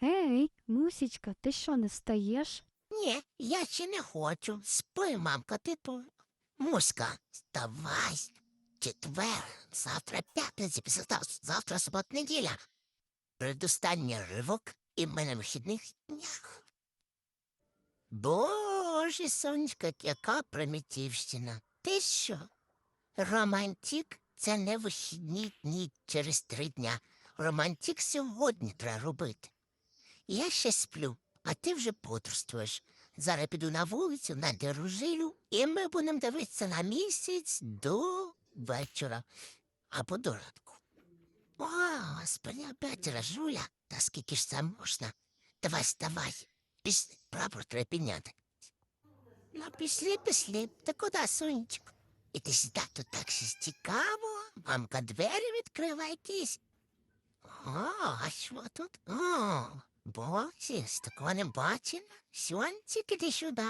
Гей, Мусічка, ти що не встаєш? Ні, я ще не хочу. Спи, мамка, ти то. Муська, вставай. Четвер, завтра п'ятниця, завтра субот неділя. Передостанній ривок і в мене вихідних днях. Боже, сонечка, яка примітивщина. Ти що? Романтик це не вихідні дні через три дня. Романтик сьогодні треба робити. Я ще сплю, а ти вже бодрствуєш. Зараз піду на вулицю, надеру жилю, і ми будемо дивитися на місяць до вечора або до ранку. О, господи, опять рожуля. Та скільки ж це можна? Давай, вставай. Пішли, прапор треба підняти. Ну, пішли, пішли. Та куди, сонечко? І ти сюди, тут так щось цікаво. Мамка двері відкриває якісь. О, а що тут? О, з такого не бачила. Сончик, іди сюди.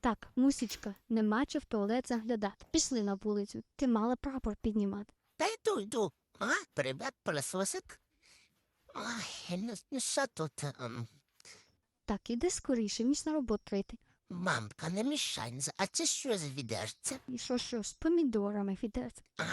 Так, Мусічка, нема чи в туалет заглядати. Пішли на вулицю. Ти мала прапор піднімати. Та йду, йду. А, привет, пилососик. Ой, ну, ну що тут? ем, Так, іди скоріше, ніж на роботу йти. Мамка, не мішай. А це що за відерце? І що, що, з помідорами відеться. А,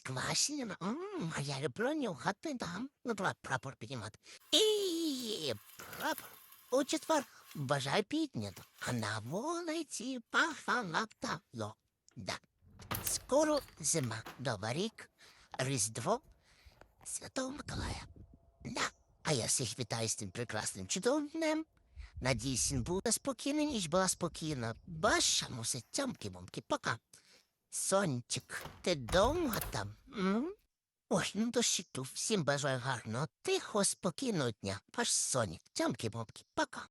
квашеним. М, А я люблю нюхати там. Ну, давай прапор піднімати. І прапор. У четвер бажаю піднято. А на вулиці пахалаптало. Да. Скоро зима, Новий рік, Різдво, Святого Миколая. Да. А я всіх вітаю з тим прекрасним чудовим днем. Надіюсь, він буде спокійний, ніч була спокійна. Баша мусить цьомки-момки. Пока. Сончик, ти довго там? М? Ой, ну до щиту. Всім бажаю гарного, тихо, спокійного дня. Ваш Сонік, цьомки-момки. Пока.